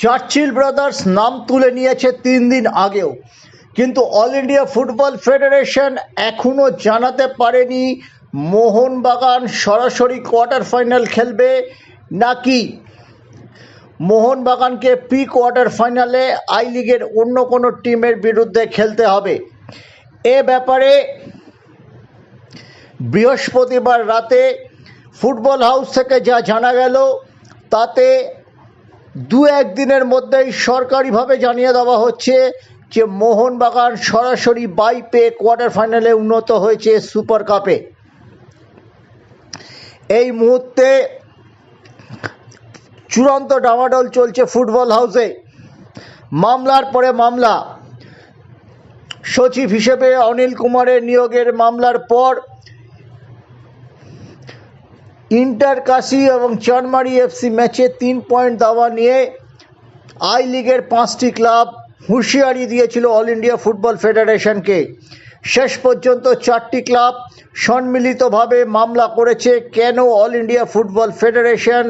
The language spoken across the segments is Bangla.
চার্চিল ব্রাদার্স নাম তুলে নিয়েছে তিন দিন আগেও। কিন্তু অল ইন্ডিয়া ফুটবল ফেডারেশন এখনও জানাতে পারেনি মোহনবাগান সরাসরি কোয়ার্টার ফাইনাল খেলবে নাকি। মোহনবাগানকে প্রি কোয়ার্টার ফাইনালে আই লিগের অন্য কোনো টিমের বিরুদ্ধে খেলতে হবে। এ ব্যাপারে বৃহস্পতিবার রাতে ফুটবল হাউস থেকে যা জানা গেল, তাতে দু একদিনের মধ্যেই সরকারিভাবে জানিয়ে দেওয়া হচ্ছে যে মোহনবাগান সরাসরি বাই পেয়ে কোয়ার্টার ফাইনালে উন্নত হয়েছে সুপার কাপে। এই মুহূর্তে চূড়ান্ত ডামাডোল চলছে ফুটবল হাউসে। মামলার পরে মামলা। সচিব হিসেবে অনিল কুমারের নিয়োগের মামলার পর ইন্টার কাশি এবং চানমারি এফসি ম্যাচে তিন পয়েন্ট দেওয়া নিয়ে আই লিগের পাঁচটি ক্লাব হুঁশিয়ারি দিয়েছিল অল ইন্ডিয়া ফুটবল ফেডারেশনকে। শেষ পর্যন্ত চারটি ক্লাব সম্মিলিতভাবে মামলা করেছে কেন all India football federation,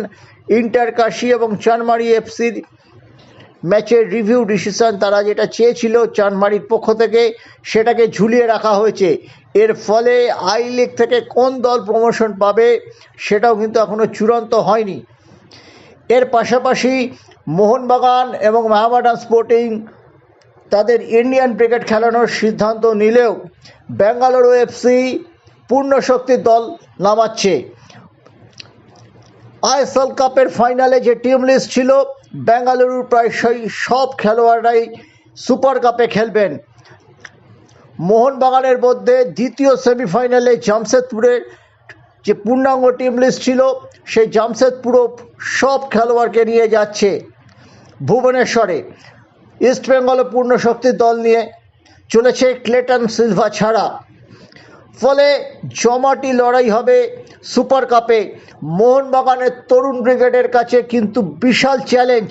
inter Kashi এবং চানমারি এফসির ম্যাচের রিভিউ ডিসিশন তারা যেটা চেয়েছিল চানমারির পক্ষ থেকে, সেটাকে ঝুলিয়ে রাখা হয়েছে। এর ফলে আই লিগ থেকে কোন দল প্রমোশন পাবে, সেটাও কিন্তু এখনও চূড়ান্ত হয়নি। এর পাশাপাশি মোহনবাগান এবং মাহবাডান স্পোর্টিং তাদের ইন্ডিয়ান ক্রিকেট খেলানোর সিদ্ধান্ত নিলেও বেঙ্গালুরু এফসি পূর্ণ শক্তির দল নামাচ্ছে। আইএসএল কাপের ফাইনালে যে টিম লিস্ট ছিল বেঙ্গালুরুর প্রায় সেই সব খেলোয়াড়রাই সুপার কাপে খেলবেন। মোহনবাগানের মধ্যে দ্বিতীয় সেমিফাইনালে জামশেদপুরের যে পূর্ণাঙ্গ টিম লিস্ট ছিল, সেই জামশেদপুরও সব খেলোয়াড়কে নিয়ে যাচ্ছে ভুবনেশ্বরে। ইস্টবেঙ্গলও পূর্ণ শক্তির দল নিয়ে চলেছে ক্লেটন সিলভা ছাড়া। ফলে জমাটি লড়াই হবে সুপার কাপে। মোহনবাগানের তরুণ ব্রিগেডের কাছে কিন্তু বিশাল চ্যালেঞ্জ।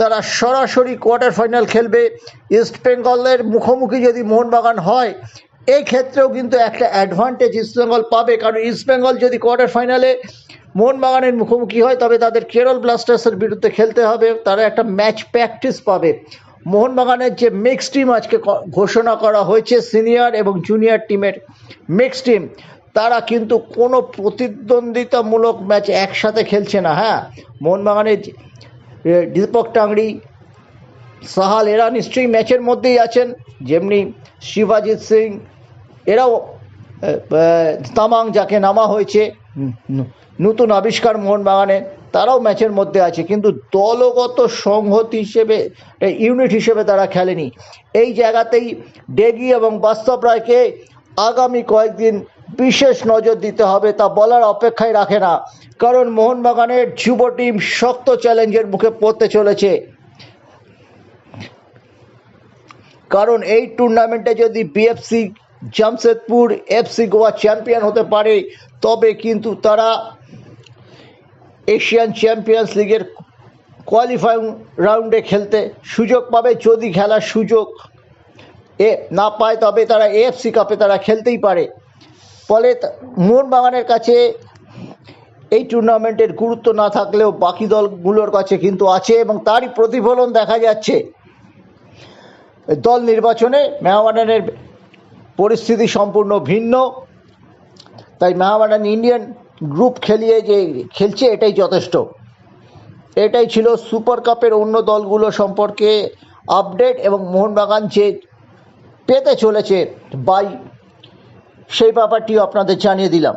তারা সরাসরি কোয়ার্টার ফাইনাল খেলবে। ইস্টবেঙ্গলের মুখোমুখি যদি মোহনবাগান হয় এই ক্ষেত্রেও কিন্তু একটা অ্যাডভান্টেজ ইস্টবেঙ্গল পাবে। কারণ ইস্টবেঙ্গল যদি কোয়ার্টার ফাইনালে মোহনবাগানের মুখোমুখি হয়, তবে তাদের কেরল ব্লাস্টার্সের বিরুদ্ধে খেলতে হবে। তারা একটা ম্যাচ প্র্যাকটিস পাবে। মোহনবাগানের যে মিক্স টিম আজকে ঘোষণা করা হয়েছে সিনিয়র এবং জুনিয়র টিমের মিক্স টিম তারা কিন্তু কোনো প্রতিদ্বন্দ্বিতামূলক ম্যাচ একসাথে খেলছে না হ্যাঁ? মোহনবাগানের দীপক টাংরি, সাহাল, এরা নিশ্চয়ই ম্যাচের মধ্যেই আছেন, যেমনি শিবাজিৎ সিং, এরাও তামাং যাকে নামা হয়েছে নতুন আবিষ্কার মোহনবাগানের তারাও ম্যাচের মধ্যে আছে, কিন্তু দলগত সংহতি হিসেবে ইউনিট হিসেবে তারা খেলেনি। এই জায়গাতেই ডেগি এবং বাস্তব রায়কে আগামী কয়েকদিন বিশেষ নজর দিতে হবে, তা বলার অপেক্ষায় রাখে না। কারণ মোহনবাগানের যুব টিম শক্ত চ্যালেঞ্জের মুখে পড়তে চলেছে। কারণ এই টুর্নামেন্টে যদি BFC Jamshedpur FC Goa champion হতে পারে, তবে কিন্তু তারা এশিয়ান চ্যাম্পিয়ন্স লিগের কোয়ালিফাইং রাউন্ডে খেলতে সুযোগ পাবে যদি খেলার সুযোগ এ না পায়, তবে তারা এএফসি কাপে তারা খেলতেই পারে। ফলে মোহনবাগানের কাছে এই টুর্নামেন্টের গুরুত্ব না থাকলেও বাকি দলগুলোর কাছে কিন্তু আছে এবং তারই প্রতিফলন দেখা যাচ্ছে। দল নির্বাচনে মেহমানের পরিস্থিতি সম্পূর্ণ ভিন্ন। তাই মেহমানান ইন্ডিয়ান গ্রুপ খেলিয়ে যে খেলছে, এটাই যথেষ্ট। এটাই ছিল সুপার কাপের অন্য দলগুলো সম্পর্কে আপডেট এবং মোহনবাগান যে পেতে চলেছে বাই সেই ব্যাপারটিও আপনাদের জানিয়ে দিলাম।